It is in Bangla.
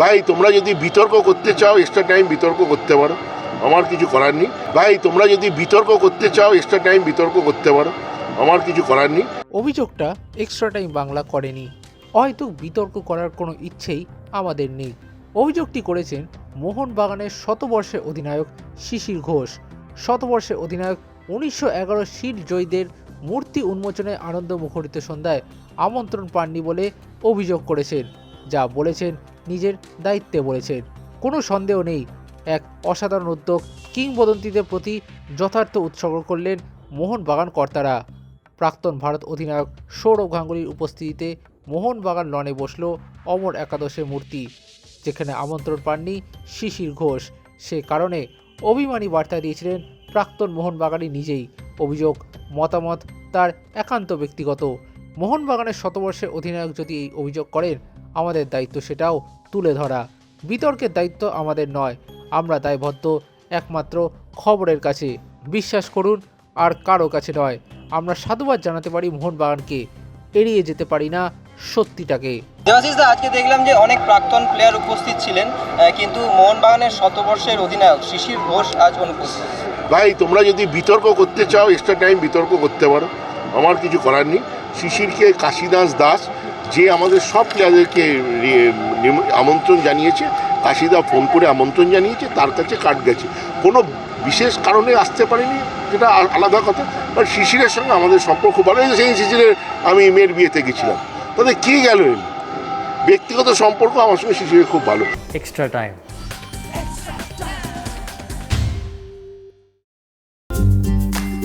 ভাই, তোমরা যদি বিতর্ক করতে চাও এক্সট্রা টাইম বিতর্ক করতে পারো। আমার কিছু করার নেই। ভাই, তোমরা যদি বিতর্ক করতে চাও এক্সট্রা টাইম বিতর্ক করতে পারো। আমার কিছু করার নেই। অভিযোগটা এক্সট্রা টাইম বাংলা করেনি। হয়তো বিতর্ক করার কোনো ইচ্ছেই আমাদের নেই। অভিযোগটি করেছেন মোহনবাগানের শতবর্ষের অধিনায়ক শিশির ঘোষ। শতবর্ষের অধিনায়ক উনিশশো এগারো শিল্ড জয়ীদের মূর্তি উন্মোচনে আনন্দ মুখরিত সন্ধ্যায় আমন্ত্রণ পাননি বলে অভিযোগ করেছেন, যা বলেছেন নিজের দায়িত্বে বলেছেন কোনো সন্দেহ নেই, এক অসাধারণ উদ্যোগ কিংবদন্তিদের প্রতি যথার্থ উৎসর্গ করলেন মোহনবাগান কর্তারা। প্রাক্তন ভারত অধিনায়ক সৌরভ গাঙ্গুলির উপস্থিতিতে মোহনবাগান লনে বসল অমর একাদশের মূর্তি, যেখানে আমন্ত্রণ পাননি শিশির ঘোষ। সে কারণে অভিমানী বার্তা দিয়েছিলেন প্রাক্তন মোহনবাগানই নিজেই। অভিযোগ, মতামত তার একান্ত ব্যক্তিগত। মোহনবাগানের শতবর্ষের অধিনায়ক যদি এই অভিযোগ করেন আমাদের দায়িত্ব সেটাও তুলে ধরা। বিতর্কের দায়িত্ব আমাদের নয় আমরা দায়বদ্ধ একমাত্র খবরের কাছে। বিশ্বাস করুন আর কারও কাছে নয়। আমরা সাধুবাদ জানাতে পারি মোহনবাগানকে। এড়িয়ে যেতে পারি না সত্যিটাকে। আজকে দেখলাম যে অনেক প্রাক্তন প্লেয়ার উপস্থিত ছিলেন কিন্তু মোহনবাগানের শতবর্ষের অধিনায়ক শিশির ঘোষ আজ অনুপস্থিত। ভাই তোমরা যদি বিতর্ক করতে চাও এক্সট্রা টাইম বিতর্ক করতে পারো। আমার কিছু করার নেই। শিশিরকে কাশিদাস দাস, যে আমাদের সব প্লেয়ারদেরকে আমন্ত্রণ জানিয়েছে, কাশিদা ফোন করে আমন্ত্রণ জানিয়েছে, তার কাছে কার্ড গেছে। কোনো বিশেষ কারণে আসতে পারেনি, যেটা আলাদা কথা বাট শিশিরের সঙ্গে আমাদের সম্পর্ক ভালো। সেই শিশিরের আমি মেয়ের বিয়েতে গেছিলাম। তাদের কী গেল ব্যক্তিগত সম্পর্ক আমার সঙ্গে শিশিরের খুব ভালো। Extra time.